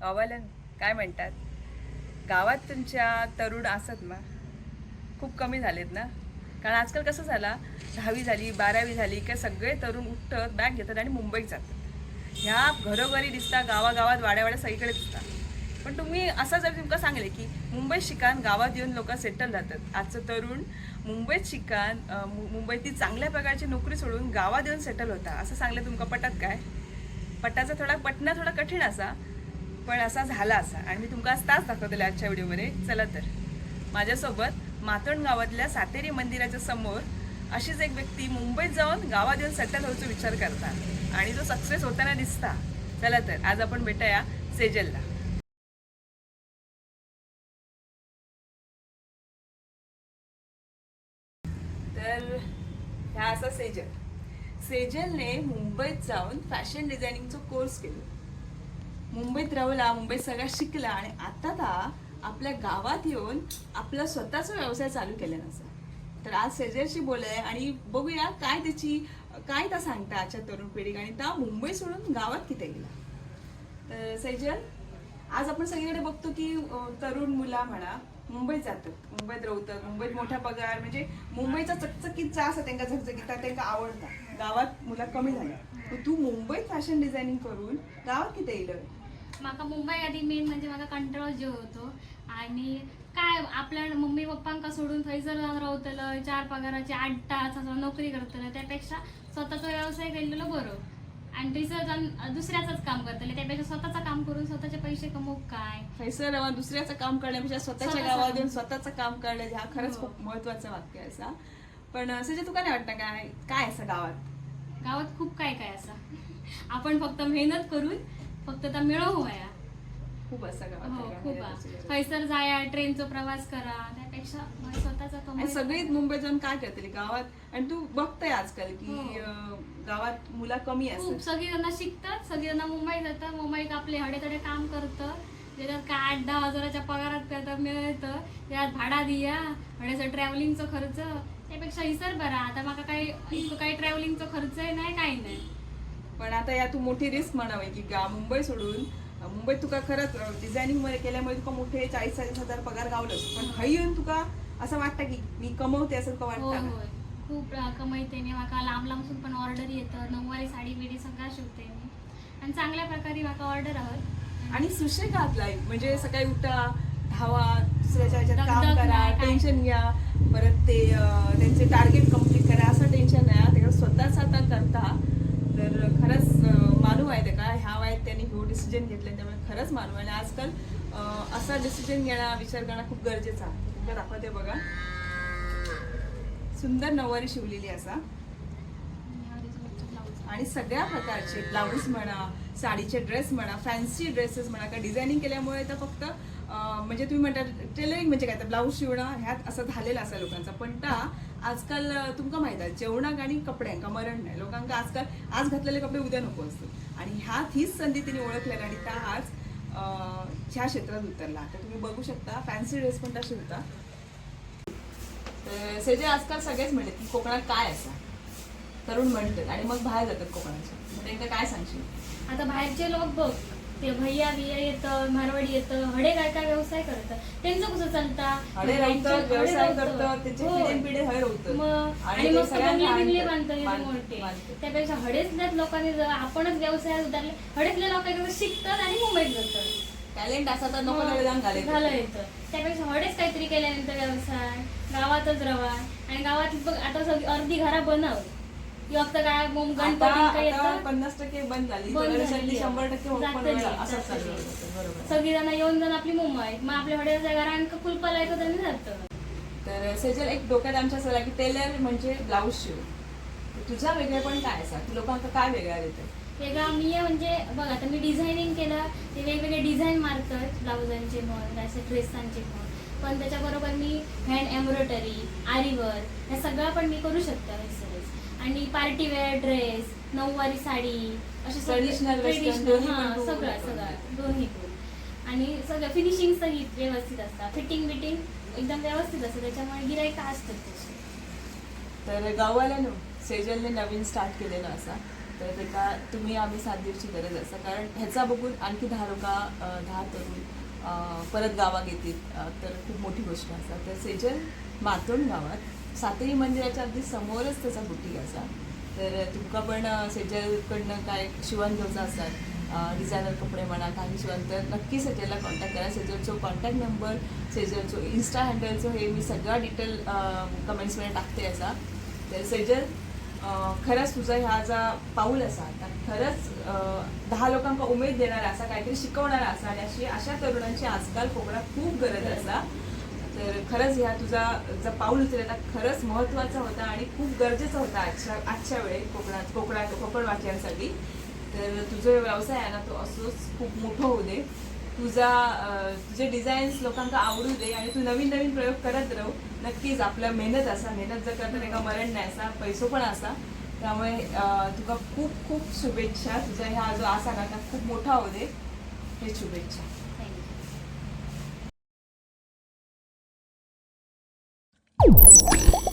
गावाला काय म्हणतात? गावात तुमच्या तरुण असत ना खूप कमी झालेत ना? कारण आजकाल कसं झाला? दहावी झाली बारावी झाली की सगळे तरुण उठतात बॅग घेतात आणि मुंबईत जातात. ह्या घरोघरी दिसता गावागावात वाड्यावाड्या सगळीकडे दिसतात पण तुम्ही असं जर तुमका सांगले की मुंबईत शिकान गावात येऊन लोक सेटल जातात आजचं तरुण मुंबईत शिकान अं, मुंबईतील चांगल्या प्रकारची नोकरी सोडून गावात येऊन सेटल होता. असं सांगलं तुमका पटत काय? पटाचा थोडा पटणं थोडा कठीण असा. पण असा झाला असा. आणि मी तुमका आज तास दाखवतले आजच्या व्हिडिओमध्ये. चला तर. माझ्यासोबत मातोंड गावातल्या सातेरी मंदिराच्या समोर अशीच एक व्यक्ती मुंबईत जाऊन गावात येऊन सेटल होण्याचा विचार करता आणि तो सक्सेस होताना दिसता. चला तर. आज आपण भेटूया सेजलला. तर ह्या असा सेजल. सेजलने मुंबईत जाऊन फॅशन डिझायनिंगचा कोर्स केला. मुंबईत राहला मुंबईत सगळा शिकला आणि आता ता आपल्या गावात येऊन आपला स्वतःचा व्यवसाय चालू केला नसा तर आज सेजरशी बोलूया आणि बघूया काय त्याची काय ता सांगता आजच्या तरुण पिढीक आणि त्या मुंबई सोडून गावात किती गेला. तर सैजल आज आपण सगळीकडे बघतो की तरुण मुला म्हणा मुंबईत जातात. मुंबईत रवतात मुंबईत मोठा पगार म्हणजे मुंबईचा चकचकीत जा त्यांना झगझगीता त्यांना आवडता. गावात मुला कमी झाल्या. तू मुंबईत फॅशन डिझायनिंग करून गावात किती येईल म्हाका मुंबई आधी मेन म्हणजे म्हाका कंटाळो जेव होतो. आणि काय आपल्या मम्मी पप्पांका सोडून थंयसर जाऊन रावतलं चार पगाराचे आठ तास असं नोकरी करतलं त्यापेक्षा स्वतःचा व्यवसाय केलेलं बरं. आणि थंयसर जाऊन दुसऱ्याचंच काम करतले त्यापेक्षा स्वतःचं काम करून स्वतःचे पैसे कमवू काय? हैसर दुसऱ्याचं काम करण्यापेक्षा स्वतःच्या स्वतःचं गावात. येऊन स्वतःचं काम करणं हा खरंच हो. खूप महत्वाचं वाक्य आहे असा. पण असं जे तुका नाही वाटतं काय? काय असं गावात? गावात खूप काय काय असं. आपण फक्त मेहनत करून फक्त त्या मिळवू वया खूप असं हो आहे, खूप आहे. थंयसर जाया ट्रेनचा प्रवास करा त्यापेक्षा मग स्वतःचा सगळीच मुंबईत जाऊन काय करतली? गावात आणि तू बघताय आजकाल की हो. गावात मुला कमी खूप असतात. सगळी जण शिकतात सगळी जण मुंबईत जातात मुंबईत आपले हडेतडे काम करतं. त्याच्यात काय आठ दहा हजाराच्या पगारात काय मिळतं त्यात भाडा दिया हडेचं ट्रॅव्हलिंगचा खर्च. त्यापेक्षा इसर बरा. आता माका काही काही ट्रॅव्हलिंगचा खर्च नाही काही नाही. पण आता या तू मोठी रिस्क म्हणावी की गा मुंबई सोडून मुंबईत तुका खरंच डिझायनिंगमध्ये केल्यामुळे तुका मोठे चाळीस चाळीस हजार पगार गावलंच. पण हई येऊन तुका असं वाटतं की मी कमवते असं तुका हो वाटतं. खूप अं, कमाईते मी माका लांब लांबसून पण ऑर्डर येतं. नऊवारी साडी बिडी सगळं शिवते मी. आणि चांगल्या प्रकारे माका ऑर्डर आहोत. आणि सुशेगात लाईफ म्हणजे सकाळी उठा धावा दुसऱ्याच्या ह्याच्यात काम करा. टेन्शन घ्या. परत ते त्यांचे टार्गेट कंप्लीट करा असं टेन्शन नाही. त्याकडे स्वतःच आता करता तर खरंच अं, मानू आहे ते का ह्या वयात त्यांनी हो डिसिजन घेतले त्यामुळे खरंच मानू. आणि आजकाल असा डिसिजन घेणं विचार करणं खूप गरजेचा आहे. तुमच्या दाखवते बघा. सुंदर नऊवारी शिवलेली असा. आणि सगळ्या प्रकारचे ब्लाऊज म्हणा साडीचे ड्रेस म्हणा फॅन्सी ड्रेसेस म्हणा का डिझायनिंग केल्यामुळे तर फक्त म्हणजे तुम्ही म्हणता टेलरिंग म्हणजे काय? तर ब्लाऊज शिवणं ह्यात असं झालेलं असा लोकांचा. पण ता आजकाल तुमका माहीत आहे जेवणाक आणि कपड्यांका मरण नाही. लोकांका आजकाल आज घातलेले कपडे उद्या नको असतात. आणि ह्यात हीच संधी त्यांनी ओळखल्या आणि त्या आज ह्या क्षेत्रात उतरला. तर तुम्ही बघू शकता फॅन्सी ड्रेस पण तशी होता. तर सेजे आजकाल सगळेच म्हणले की कोकणात काय असा? तरुण म्हणतात आणि मग बाहेर जातात कोकणाच्या मग त्यांना काय सांगशील? आता बाहेरचे लोक बघ ते भैया बिया येतं मारवाडी येतं हडे काय काय व्यवसाय करतात. त्यांचं कसं चालता? हडे राहतात व्यवसाय करतात त्याचे पिढे पिढे हय मग होतात. आणि ते मग सगळ्यांना बंगले बिंगले आणतात. बांधतात बांधतात, मोठे. बांधतात. त्यापेक्षा हडेचल्याच लोकांनी जर आपणच व्यवसायात उतरले हडेतल्या लोकांकडे शिकतात आणि मुंबईत जातात. टॅलेंट असा तर नको त्याला जाऊन घालायचं. झालं येतं त्यापेक्षा हडेच काहीतरी केल्यानंतर व्यवसाय गावातच रवा. आणि गावात बघ आता सगळी अर्धी घरा बनव. फक्त काय मग गणपती येतं? पन्नास टक्के बंद झाली. बंद शंभर टक्के जातली, असंच जातली. सगळी जण येऊन जाऊन आपली मुंबईत मग आपल्या हडेच्या घरांक कुलपा लायचं त्यांनी जातं. तर सेजल एक डोक्यात आमच्या असं की टेलर म्हणजे ब्लाऊज शिव तुझा वेगळेपण काय असा? तू लोकांना काय वेगळा देते? वेगळा मी आहे म्हणजे बघ आता मी डिझायनिंग केलं. ते वेगवेगळे डिझाईन मारतात. ब्लाउजांचे म्हण असे ड्रेसांचे म्हण पण त्याच्याबरोबर मी हँड एम्ब्रॉयडरी आरीवर्क हे सगळं पण मी करू शकते. एक्सरसाइज आणि पार्टी वेअर ड्रेस नऊवारी साडी असे ट्रेडिशनल हां सगळं सगळं दोन्ही पण. आणि सगळं फिनिशिंग सहित व्यवस्थित असतात. फिटिंग बिटिंग एकदम व्यवस्थित असतं. त्याच्यामुळे गिरायक असतात तसे. तर गावाला न सेजलने नवीन स्टार्ट केलेलं असा. तर तेका तुम्ही आम्ही साथ दिवची गरज आसा कारण ह्याचा बघून आणखी दहा लोक दहा तरुण परत गावाक येतील. तर खूप मोठी गोष्ट असा. तर सेजल मातोंड गावात. सातही मंदिराच्या अगदी समोरच त्याचा बुटी असा. तर तुमका पण अ, सेजलकडनं काय शिवण घेवचा असतात डिझायनर कपडे म्हणा काही शिवण तर नक्की सेजलला कॉन्टॅक्ट करा. सेजलचो कॉन्टॅक्ट नंबर सेजलचो इन्स्टा हँडलचो हे मी सगळा डिटेल कमेंट्समध्ये टाकते असा तर सेजल खरंच तुझा ह्या जा पाऊल असा. आता खरंच दहा लोकांका उमेद देणारा असा काहीतरी शिकवणारा असा. आणि अशी अशा तरुणांची आजकाल कोकणात खूप गरज असा. तर खरंच ह्या तुझा जर पाऊल उचलला खरंच महत्त्वाचा होता आणि खूप गरजेचा होता आजच्या आजच्या वेळेत कोकणात कोकणात कोकणवासियांसाठी तर तुझा व्यवसाय आहे ना तो असोच खूप मोठं होऊ दे. तुझा तुझे डिझाईन्स लोकांना आवडू दे आणि तू नवीन नवीन प्रयोग करत राहू. नक्कीच आपल्या मेहनत असा मेहनत जर करता का मरण नाही असा पैसो पण असा. त्यामुळे तुका खूप खूप शुभेच्छा. तुझा ह्या जो आसा ना खूप मोठा होऊ दे. हे शुभेच्छा. you